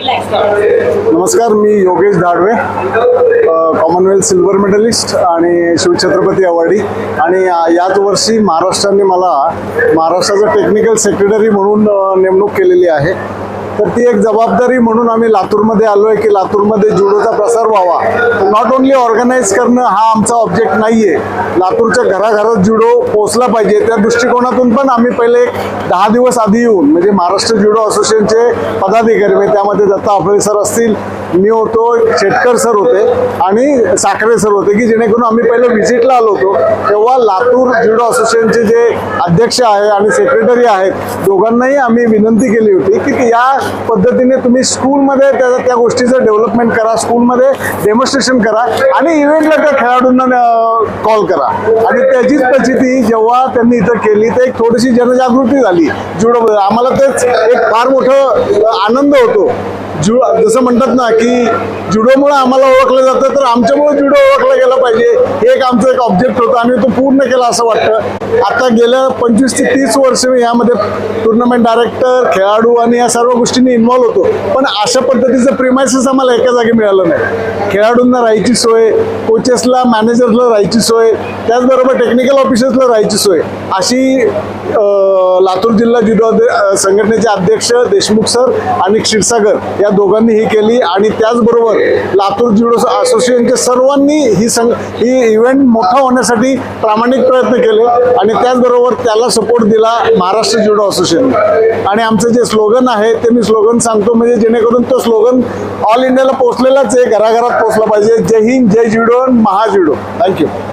नमस्कार मी Yogesh Dadve Commonwealth silver medallist आणि Shivchhatrapati awardee. आणि याच वर्षी महाराष्ट्राने मला महाराष्ट्राचं टेक्निकल सेक्रेटरी म्हणून नेमणूक केलेली आहे. तर ती एक जबाबदारी म्हणून आम्ही लातूरमध्ये आलो आहे की लातूरमध्ये जुडोचा प्रसार व्हावा. नॉट ओन्ली ऑर्गनाईज करणं हा आमचा ऑब्जेक्ट नाही आहे लातूरच्या घराघरात जुडो पोचला पाहिजे त्या दृष्टिकोनातून पण आम्ही पहिले एक दहा दिवस आधी येऊन म्हणजे महाराष्ट्र जुडो असोसिएशनचे पदाधिकारी म्हणजे त्यामध्ये दत्ता अफळे सर असतील मी होतो शेटकर सर होते आणि साखरे सर होते की जेणेकरून आम्ही पहिले व्हिजिटला आलो होतो. तेव्हा लातूर ज्युडो असोसिएशनचे जे अध्यक्ष आहे आणि सेक्रेटरी आहेत दोघांनाही आम्ही विनंती केली होती की या पद्धतीने तुम्ही स्कूलमध्ये त्या त्या गोष्टीचं डेव्हलपमेंट करा स्कूलमध्ये डेमॉन्स्ट्रेशन करा आणि इव्हेंटला त्या खेळाडूंना कॉल करा. आणि त्याचीच प्रचिती जेव्हा त्यांनी इथं केली तर एक थोडीशी जनजागृती झाली. जुडो आम्हाला तेच एक फार मोठं आनंद होतो. जु जसं म्हणतात ना की जुडोमुळे आम्हाला ओळखलं जातं तर आमच्यामुळे जुडो ओळखला गेला पाहिजे. हे एक आमचं एक ऑब्जेक्ट होतं. आम्ही तो पूर्ण केला असं वाटतं. आता गेल्या पंचवीस ते तीस वर्ष मी यामध्ये टुर्नामेंट डायरेक्टर खेळाडू आणि या सर्व गोष्टींनी इन्व्हॉल्व होतो. पण अशा पद्धतीचं प्रिमायसेस आम्हाला एका जागी मिळालं नाही. खेळाडूंना राहायची सोय कोचेसला मॅनेजरला राहायची सोय त्याचबरोबर टेक्निकल ऑफिसर्सला राहायची सोय. अशी लातूर जिल्हा जुडो संघटनेचे अध्यक्ष देशमुख सर आणि क्षीरसागर या दोघांनी ही केली आणि त्याचबरोबर लातूर जुडो असोसिएशनच्या सर्वांनी ही संघ ही इव्हेंट मोठा होण्यासाठी प्रामाणिक प्रयत्न केले आणि त्याचबरोबर त्याला सपोर्ट दिला महाराष्ट्र जुडो असोसिएशन. आणि आमचं जे स्लोगन आहे ते मी स्लोगन सांगतो म्हणजे जेणेकरून तो स्लोगन ऑल इंडियाला पोहोचलेलाच आहे घराघरात पोहोचला पाहिजे. जय हिंद जय जुडो महाज्युडो थँक्यू